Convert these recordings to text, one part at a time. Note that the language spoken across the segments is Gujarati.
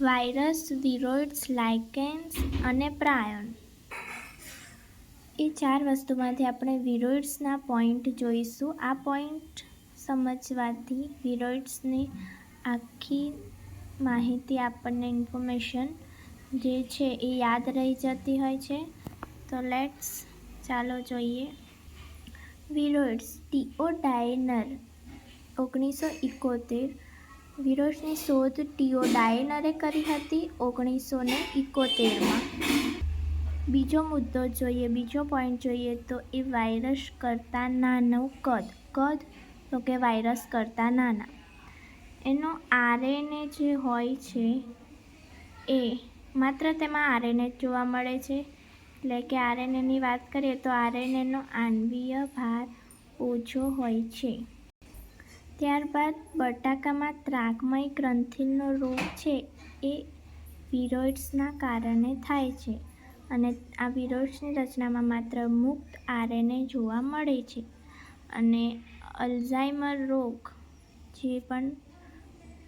વાયરસ વિરોઇડ્સ લાઇકેન્સ અને પ્રાયન એ ચાર વસ્તુમાંથી આપણે વિરોઇડ્સના પોઈન્ટ જોઈશું. આ પોઈન્ટ સમજવાથી વિરોઇડ્સની આખી માહિતી આપણને ઇન્ફોર્મેશન જે છે એ યાદ રહી જતી હોય છે. તો લેટ્સ ચાલો જોઈએ. વિરોઇડ્સ ટીઓડાયનર ઓગણીસો ઇકોતેર વિરોઇડ્સની શોધ ટીઓડાયનરે કરી હતી ઓગણીસો ને ઇકોતેરમાં બીજો મુદ્દો જોઈએ, બીજો પોઈન્ટ જોઈએ તો એ વાયરસ કરતાં નાનું કદ. કદ? તો કે વાયરસ કરતાં નાના. એનો આરએનએ જે હોય છે, એ માત્ર તેમાં આરએનએ જોવા મળે છે. એટલે કે આરએનએની વાત કરીએ તો આરએનએનો આણવીય ભાર ઓછો હોય છે. ત્યારબાદ બટાકામાં ત્રાગમય ગ્રંથિનો રોગ છે એ વિરોઇડ્સના કારણે થાય છે અને આ વિરોઇડ્સની રચનામાં માત્ર મુક્ત આરએનએ જોવા મળે છે અને અલ્ઝાઇમર રોગ જે પણ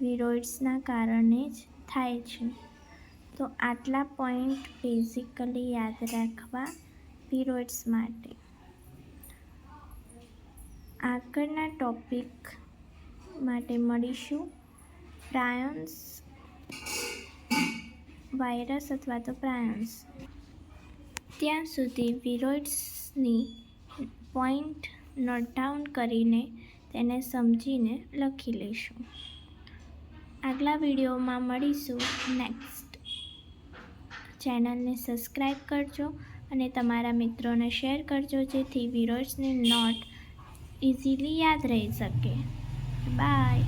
વિરોઇડ્સના કારણે જ થાય છે. તો આટલા પોઈન્ટ બેઝિકલી યાદ રાખવા વિરોઇડ્સ માટે. આગળના ટોપિક માટે મળીશું. પ્રાયોન્સ વાયરસ અથવા તો પ્રાયોન્સ. ત્યાં સુધી વિરોઇડ્સની પોઈન્ટ નોટ ડાઉન કરીને તેને સમજીને લખી લઈશું. આગલા વિડીયોમાં મળીશું નેક્સ્ટ. ચેનલને સબસ્ક્રાઈબ કરજો અને તમારા મિત્રોને શેર કરજો જેથી વિરોઇડ્સની નોટ ઇઝીલી યાદ રહી શકે. Bye.